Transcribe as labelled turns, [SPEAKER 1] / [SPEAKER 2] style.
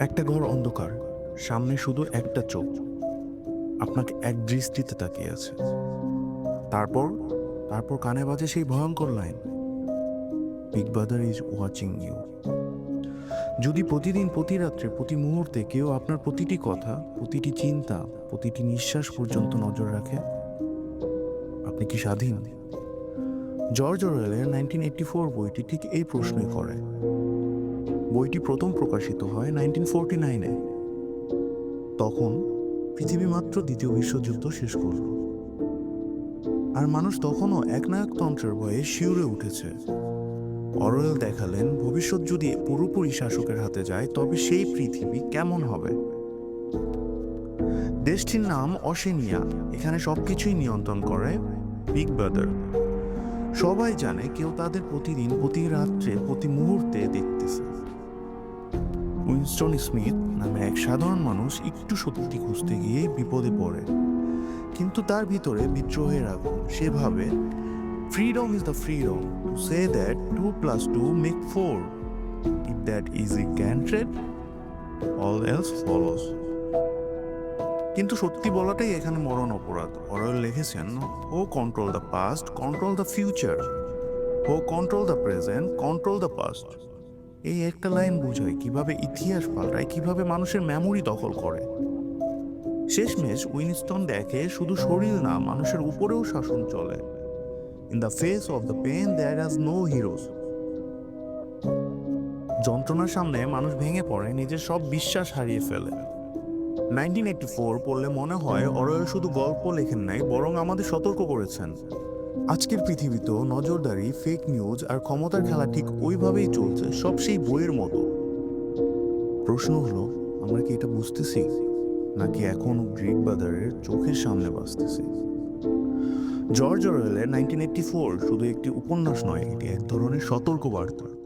[SPEAKER 1] একটা ঘর অন্ধকার, সামনে শুধু একটা চোখ। আপনাকে এক দৃষ্টিতে তাকিয়ে আছে। তারপর তারপর কানে বাজে সেই ভয়ঙ্কর line big brother is watching you যদি প্রতিদিন, প্রতি রাত্রে, প্রতি মুহূর্তে কেউ আপনার প্রতিটি কথা, প্রতিটি চিন্তা, প্রতিটি নিঃশ্বাস পর্যন্ত নজর রাখে, আপনি কি স্বাধীন? জর্জ অরওয়েলের নাইনটিন এইটটি ফোর বইটি ঠিক এই প্রশ্নই করে। বইটি প্রথম প্রকাশিত হয় নাইনটিন ফোরটি নাইনে। তখন পৃথিবী মাত্র দ্বিতীয় বিশ্বযুদ্ধ শেষ করল। আর মানুষ তখনও একনায়কতন্ত্রের ভয়ে শিউরে উঠেছে। অরওয়েল দেখালেন, ভবিষ্যৎ যদি পুরোপুরি শাসকের হাতে যায়, তবে সেই পৃথিবী কেমন হবে? দেশটির নাম অসেনিয়া এখানে সবকিছুই নিয়ন্ত্রণ করে বিগ ব্রাদার। সবাই জানে কেউ তাদের প্রতিদিন, প্রতি রাত্রে, প্রতি মুহূর্তে দেখতেছে উইনস্টন স্মিথ নামে এক সাধারণ মানুষ একটু সত্যি খুঁজতে গিয়ে বিপদে পড়ে। কিন্তু তার ভিতরে বিদ্রোহের আগুন। সে ভাবে freedom is the freedom to say that two plus two make four if that is ই ক্যান্ট্রেড অল এলস ফলোস কিন্তু সত্যি বলাটাই এখানে মরণ অপরাধ। অরয়েল লিখেছেন who control the past control the future who control the present control the past এই একটা লাইন বোঝায় কীভাবে ইতিহাস পাল্টায়, কীভাবে মানুষের মেমোরি দখল করে। শেষমেশ উইনস্টন দেখে শুধু শরীর না, মানুষের উপরেও শাসন চলে। In the face of the pain there has no heroes যন্ত্রণার সামনে মানুষ ভেঙে পড়ে, নিজের সব বিশ্বাস হারিয়ে ফেলে। নাইনটিন এইটটি ফোর পড়লে মনে হয় অরয় শুধু গল্প লেখেন নাই, বরং আমাদের সতর্ক করেছেন। আজকের পৃথিবীতেও নজরদারি ফেক নিউজ আর ক্ষমতার খেলা ঠিক ওইভাবেই চলছে, সব সেই বইয়ের মতো। প্রশ্ন হলো, আমরা কি এটা বুঝতেছি? নাকি এখনও গ্রিক বাজারের চোখের সামনে বাঁচতেছি? জর্জ অরওয়েলের নাইনটিন এইটটি ফোর শুধু একটি উপন্যাস নয়, এটি এক ধরনের সতর্ক বার্তা